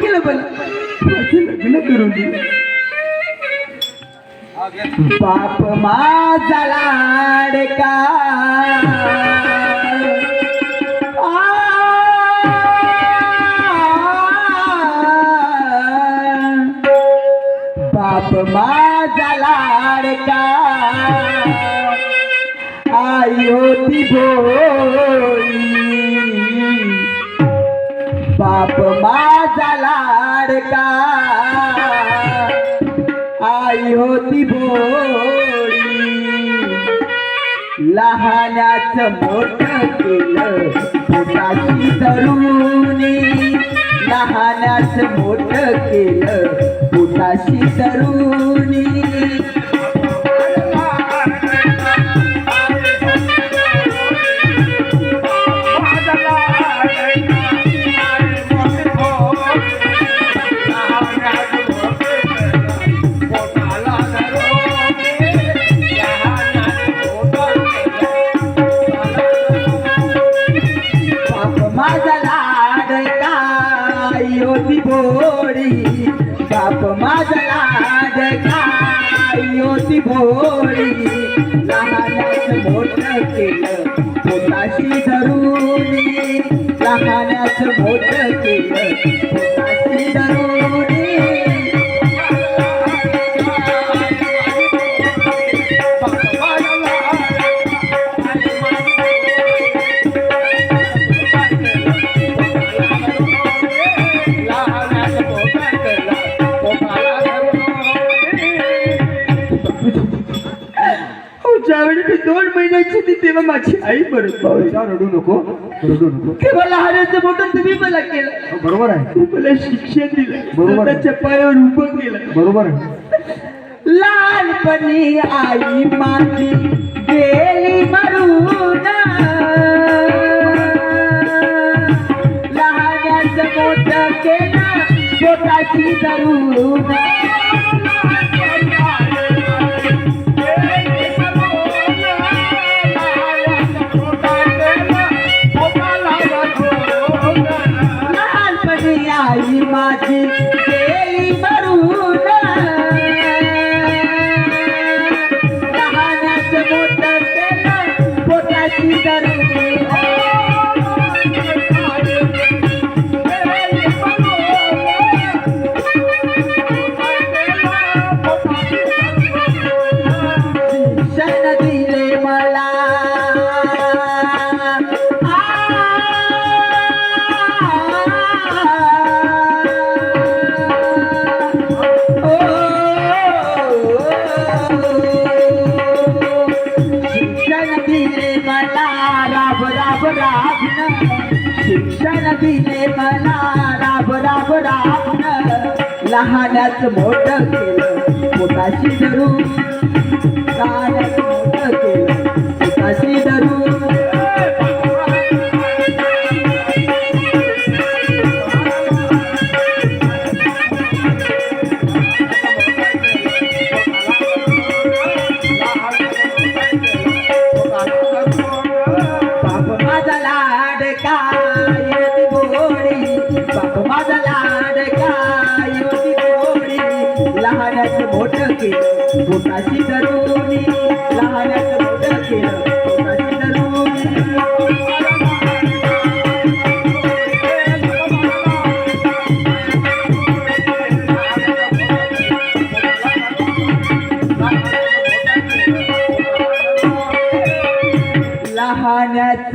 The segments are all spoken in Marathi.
केलं मला माझं लग्न करून दिलं बाप माझा लाडका आ, बाप माझा लाडका आई होती भोळी बाप माझा लाडका. आई होती भोळी लहानाच मोठ केलं पोटाची तरुणी लहानाच मोठ केलं पोटाशी तरुणी बाप माझा लाडका आई होती भोळी लहानाच मोठं केलं पोटाशी धरून. लहानाच मोठं केलं पोटाशी धरून. ज्यावेळी मी दोन महिन्याची होती तेव्हा माझी आई मरत पावली. रडू नको. रडू नको. तेव्हा लहानाचं मोठं तुम्ही मला केलं. हो, बरोबर आहे. तू मला शिक्षण दिलं. बरोबर. स्वतःच्या पायावर उभं केलं. बरोबर आहे. लहानपणी आई माझी गेली मरून. लहानाचं मोठं केलं पोटाची धरून आई माझी गेली मरून लहानाचं मोठं केलं पोटाची धरून शिक्षण शिक्षण मला. राब राब राबन लहानच मोठ केलं. पोटाशी धरून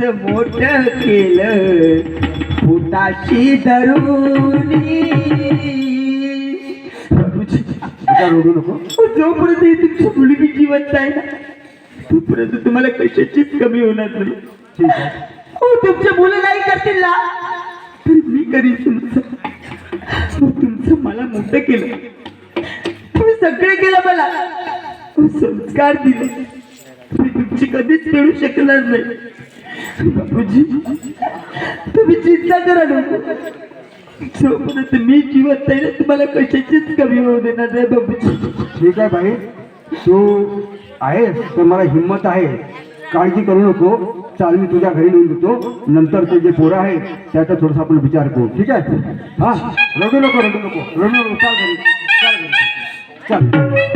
लहानाचं मोठं केलं पोटाशी धरून रडू नको जोपर्यंत ही तुमची मुलगी जिवंत आहे ना तोपर्यंत तुम्हाला कशाचीच कमी होणार नाही. हो तुमच्या मुलं नाही करतील ना. तर मी करीन तुमचं. हो, तुमचं मला मोठं केलं. तुम्ही सगळे केलं मला. संस्कार दिले. तुम्ही तुमची कधीच मिळू शकणार नाही. बापूजी तुम्ही चिंता करा नको जोपर्यंत मी जिवंत आहे ना तुम्हाला कशाचीच कमी होऊ देणार नाही बाबूजी ठीक आहे भाई. तू आहेस तर मला हिंमत आहे. काळजी करू नको. चाल मी तुझ्या घरी नेऊन देतो. नंतर ते जे पोरं आहे त्याचा थोडासा आपण विचार करू. ठीक आहे? हा? रडू नको रडू नको. रडू नको. चाल घरी चाल. घरी चाल.